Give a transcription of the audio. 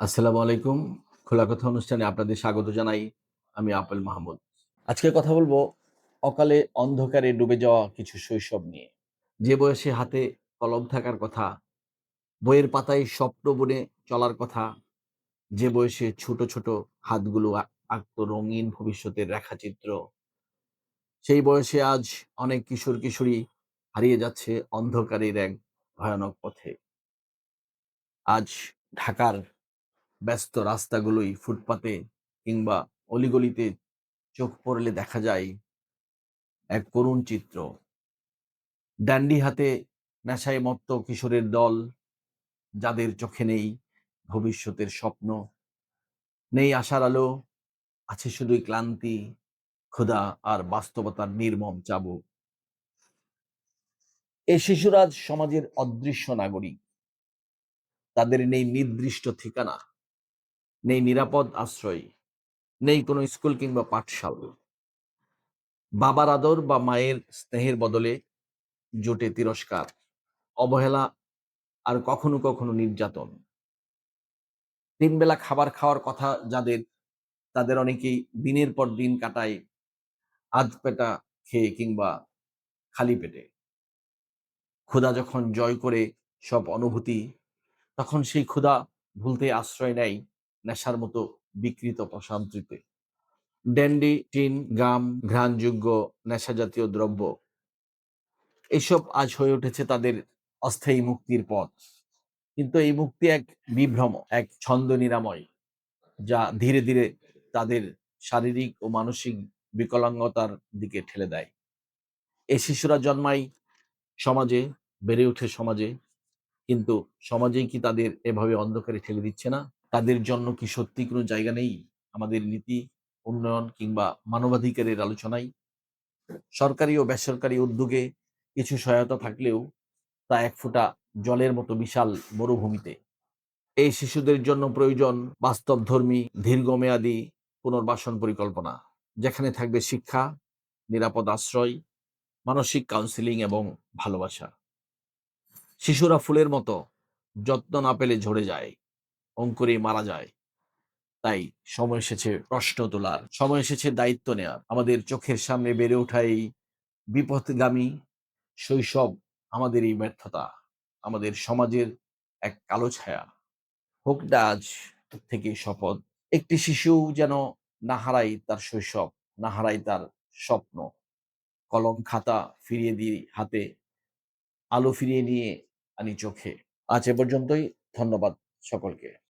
আসসালামু আলাইকুম। খোলা কথা অনুষ্ঠানে আপনাদের স্বাগত জানাই। আমি আপেল মাহমুদ। আজকে কথা বলব অকালে অন্ধকারে ডুবে যাওয়া কিছু শৈশব নিয়ে। যে বয়সে হাতে কলম থাকার কথা, বইয়ের পাতায় স্বপ্ন বনে চলার কথা, যে বয়সে ছোট ছোট হাতগুলো আঁকতো রঙিন ভবিষ্যতের রেখাচিত্র, সেই বয়সে আজ অনেক কিশোর কিশোরী হারিয়ে যাচ্ছে অন্ধকারের এক ভয়ানক পথে। আজ ঢাকার ব্যস্ত রাস্তাগুলোই ফুটপাতে কিংবা অলিগলিতে চোখ পড়লে দেখা যায় এক করুণ চিত্র। ড্যান্ডি হাতে নেশায় মত্ত কিশোরের দল, যাদের চোখে নেই ভবিষ্যতের স্বপ্ন। নেই আশার আলো, আছে শুধুই ক্লান্তি, ক্ষুধা আর বাস্তবতার নির্মম চাবুক। এই শিশুরাজ সমাজের অদৃশ্য নাগরিক। তাদের নেই নির্দিষ্ট ঠিকানা। নেই নিরাপদ আশ্রয়, নেই কোনো স্কুল কিংবা পাঠশালা। বাবার আদর বা মায়ের স্নেহের বদলে জোটে তিরস্কার, অবহেলা আর কখনো কখনো নির্যাতন। তিন বেলা খাবার খাওয়ার কথা যাদের, তাদের অনেকেই দিনের পর দিন কাটায় আধ পেটা খেয়ে কিংবা খালি পেটে। ক্ষুধা যখন জয় করে সব অনুভূতি, তখন সেই ক্ষুধা ভুলতে আশ্রয় নেয় নেশার মতো বিকৃত প্রশান্তিতে ড্যান্ডি টিন, গাম, ঘ্রাণযোগ্য নেশা জাতীয় দ্রব্য এইসব আজ হয়ে উঠেছে তাদের অস্থায়ী মুক্তির পথ। কিন্তু এই মুক্তি এক বিভ্রম, এক ছন্দ নিরাময়, যা ধীরে ধীরে তাদের শারীরিক ও মানসিক বিকলাঙ্গতার দিকে ঠেলে দেয়। এই শিশুরা জন্মায় সমাজে, বেড়ে ওঠে সমাজে, কিন্তু সমাজেই কি তাদের এভাবে অন্ধকারে ঠেলে দিচ্ছে না? তাদের জন্য কি সত্যি কোনো জায়গা নেই? আমাদের নীতি, উন্নয়ন কিংবা মানবাধিকারের আলোচনায় সরকারি ও বেসরকারি উদ্যোগে কিছু সহায়তা থাকলেও তা এক ফোঁটা জলের মতো বিশাল মরুভূমিতে। এই শিশুদের জন্য প্রয়োজন বাস্তবধর্মী, দীর্ঘমেয়াদী পুনর্বাসন পরিকল্পনা, যেখানে থাকবে শিক্ষা, নিরাপদ আশ্রয়, মানসিক কাউন্সিলিং এবং ভালোবাসা। শিশুরা ফুলের মতো যত্ন না পেলে ঝরে যায়। অঙ্কুরে মারা যায়। তাই সময় এসেছে প্রশ্ন তোলার, সময় এসেছে দায়িত্ব নেওয়ার আমাদের চোখের সামনে বেড়ে ওঠা এই বিপথগামী শৈশব আমাদের এই ব্যর্থতা, আমাদের সমাজের এক কালো ছায়া। হোক আজ থেকে শপথ, একটি শিশু যেন না হারাই তার শৈশব, না হারাই তার স্বপ্ন। কলম, খাতা ফিরিয়ে দিই হাতে, আলো ফিরিয়ে নিয়ে আনি চোখে। আজ এ পর্যন্তই, ধন্যবাদ সকলকে।